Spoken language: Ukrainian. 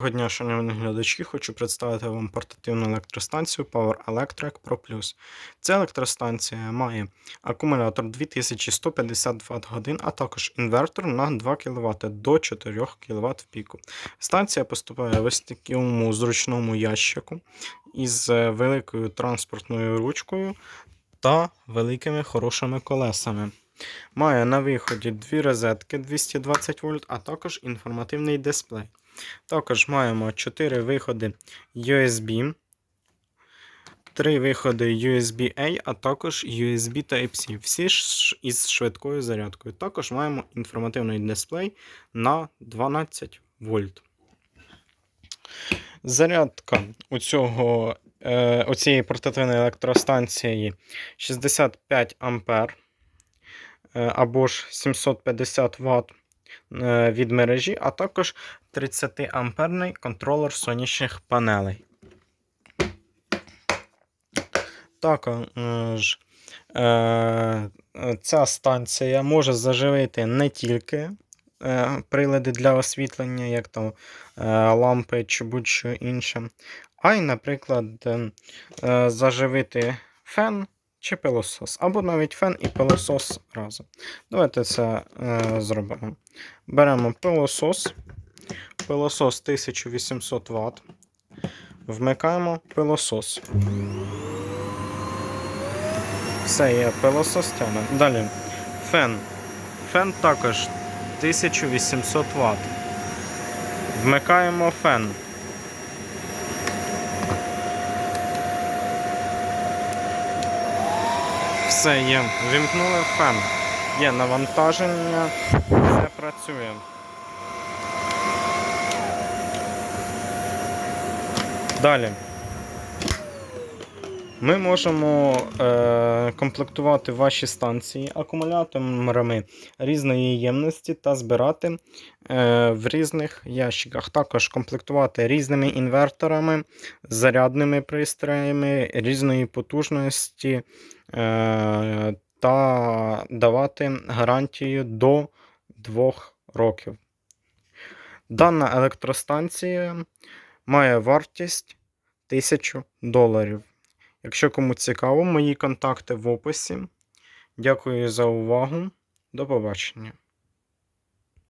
Доброго дня, шановні глядачі, хочу представити вам портативну електростанцію Power Electric Pro Plus. Ця електростанція має акумулятор 2150 Вт годин, а також інвертор на 2 кВт до 4 кВт в піку. Станція поступає в ось такому зручному ящику із е, великою транспортною ручкою та великими хорошими колесами. Має на виході дві розетки 220 вольт, а також інформативний дисплей. Також маємо 4 виходи USB, 3 виходи USB-A, а також USB Type-C. Всі із швидкою зарядкою. Також маємо інформативний дисплей на 12 вольт. Зарядка у цього, е, у цієї портативної електростанції 65 ампер або ж 750 Вт е, від мережі, а також 30 амперний контролер сонячних панелей. Також е, ця станція може заживити не тільки е, прилади для освітлення, як там е, лампи чи будь-що інше, а й, наприклад, е, е, заживити фен чи пилосос, або навіть фен і пилосос разом. Давайте це е, зробимо. Беремо пилосос, пилосос 1800 Вт. Вмикаємо пилосос. Все є пилосос тягне. Далі фен. Фен також 1800 Вт. Вмикаємо фен. Все є. Вімкнули фен. Є навантаження, все працює. Далі. Ми можемо е, комплектувати ваші станції акумуляторами різної ємності та збирати е, в різних ящиках. Також комплектувати різними інверторами, зарядними пристроями різної потужності е, та давати гарантію до 2 років. Дана електростанція має вартість 1000 доларів. Якщо кому цікаво, мої контакти в описі. Дякую за увагу. До побачення.